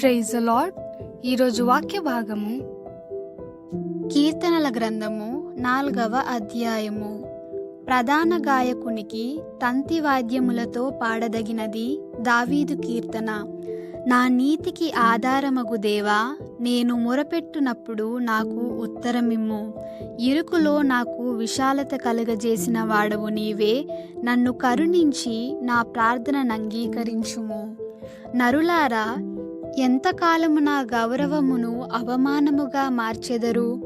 Praise lord ఈరోజు వాక్య భాగము కీర్తనల గ్రంథము నాల్గవ అధ్యాయము. ప్రధాన గాయకునికి తంతి వాద్యములతో పాడదగినది దావీదు కీర్తన. నా నీతికి ఆధారమగు దేవా నేను మొరపెట్టునప్పుడు నాకు ఉత్తరమిమ్ము. ఇరుకులో నాకు విశాలత కలుగజేసిన వాడవు నీవే నన్ను కరుణించి నా ప్రార్థనను అంగీకరించుము. నరులారా ఎంతకాలము నా గౌరవమును అవమానముగా మార్చెదరు?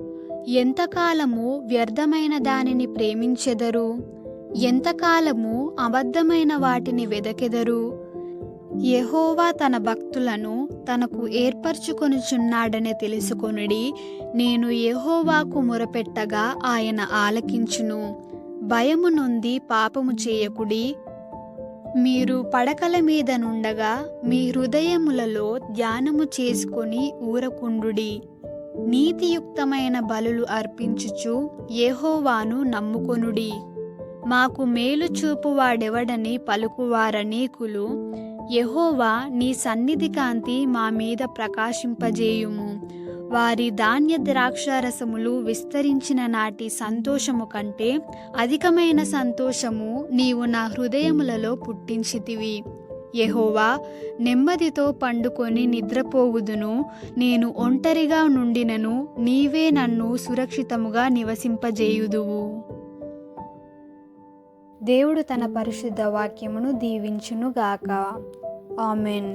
ఎంతకాలము వ్యర్థమైన దానిని ప్రేమించెదరు? ఎంతకాలము అబద్ధమైన వాటిని వెదకెదరు? యహోవా తన భక్తులను తనకు ఏర్పరచుకొనుచున్నాడని తెలుసుకొనుడి నేను యహోవాకు మొరపెట్టగా ఆయన ఆలకించును. భయము నొంది పాపము చేయకుడి మీరు పడకల మీద నుండగా మీ హృదయములలో ధ్యానము చేసుకొని ఊరకుండుడి. నీతియుక్తమైన బలులు అర్పించుచు ఏహోవాను నమ్ముకొనుడి. మాకు మేలు చూపువాడెవడని పలుకువారనేకులు ఎహోవా నీ సన్నిధి కాంతి మా మీద ప్రకాశింపజేయుము. వారి ధాన్య ద్రాక్షారసములు విస్తరించిన నాటి సంతోషము కంటే అధికమైన సంతోషము నీవు నా హృదయములలో పుట్టించితివి. యహోవా నెమ్మదితో పండుకొని నిద్రపోవుదును నేను ఒంటరిగా నుండినను నీవే నన్ను సురక్షితముగా నివసింపజేయుదువు. దేవుడు తన పరిశుద్ధ వాక్యమును దీవించునుగాక. ఆమెన్.